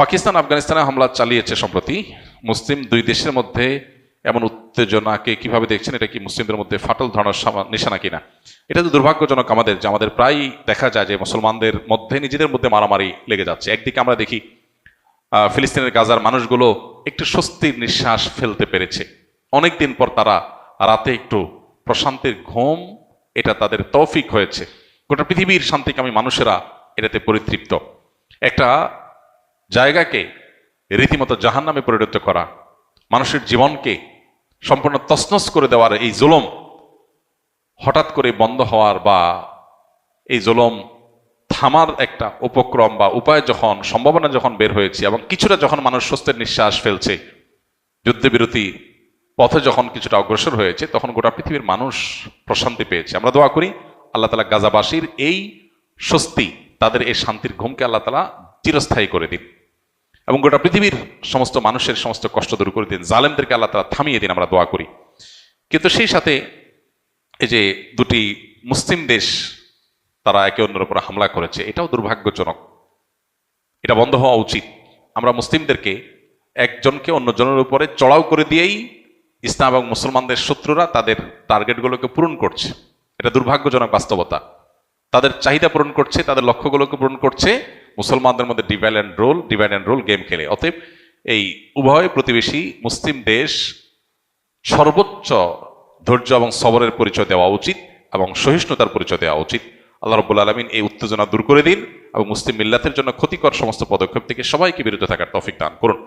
পাকিস্তান আফগানিস্তানে হামলা চালিয়েছে সম্প্রতি। মুসলিম দুই দেশের মধ্যে এমন উত্তেজনাকে কীভাবে দেখছেন, এটা কি মুসলিমদের মধ্যে ফাটল ধরানোর নিশানা কিনা? এটা তো দুর্ভাগ্যজনক আমাদের, যে আমাদের প্রায়ই দেখা যায় যে মুসলমানদের মধ্যে নিজেদের মধ্যে মারামারি লেগে যাচ্ছে। একদিকে আমরা দেখি ফিলিস্তিনের গাজার মানুষগুলো একটু স্বস্তির নিঃশ্বাস ফেলতে পেরেছে। অনেকদিন পর তারা রাতে একটু প্রশান্তির ঘুম, এটা তাদের তৌফিক হয়েছে। গোটা পৃথিবীর শান্তিকামী মানুষেরা এটাতে পরিতৃপ্ত। একটা জায়গাকে রীতিমতো জাহান্নামে পরিণত করা, মানুষের জীবনকে সম্পূর্ণ তছনছ করে দেওয়ার এই জুলম হঠাৎ করে বন্ধ হওয়ার বা এই জুলম থামার একটা উপক্রম বা উপায় যখন, সম্ভাবনা যখন বের হয়েছে এবং কিছুটা যখন মানুষ স্বস্তের নিঃশ্বাস ফেলছে, যুদ্ধবিরতি পথে যখন কিছুটা অগ্রসর হয়েছে, তখন গোটা পৃথিবীর মানুষ প্রশান্তি পেয়েছে। আমরা দোয়া করি আল্লাহ তালা গাজাবাসীর এই স্বস্তি, তাদের এই শান্তির ঘুমকে আল্লাহ তালা চিরস্থায়ী করে দিন এবং গোটা পৃথিবীর সমস্ত মানুষের সমস্ত কষ্ট দূর করে দিন। জালেমদেরকে আল্লাহ তালা থামিয়ে দিন, আমরা দোয়া করি। কিন্তু সেই সাথে এই যে দুটি মুসলিম দেশ তারা একে অন্যের উপর হামলা করেছে, এটাও দুর্ভাগ্যজনক। এটা বন্ধ হওয়া উচিত। আমরা মুসলিমদেরকে একজনকে অন্যজনের উপরে চড়াও করে দিয়েই ইসলাম এবং মুসলমানদের শত্রুরা তাদের টার্গেটগুলোকে পূরণ করছে। এটা দুর্ভাগ্যজনক বাস্তবতা। তাদের চাহিদা পূরণ করছে, তাদের লক্ষ্যগুলোকে পূরণ করছে মুসলমানদের মধ্যে divide and rule divide and rule game খেলে। অতএব এই উভয় প্রতিবেশী মুসলিম দেশ সর্বোচ্চ ধৈর্য এবং সবরের পরিচয় দেওয়া উচিত এবং সহিষ্ণুতার পরিচয় দেওয়া উচিত। আল্লাহ রব্বুল আলমিন এই উত্তেজনা দূর করে দিন এবং মুসলিম মিল্লাতের জন্য ক্ষতিকর সমস্ত পদক্ষেপ থেকে সবাইকে বিরত থাকার তফিক দান করুন।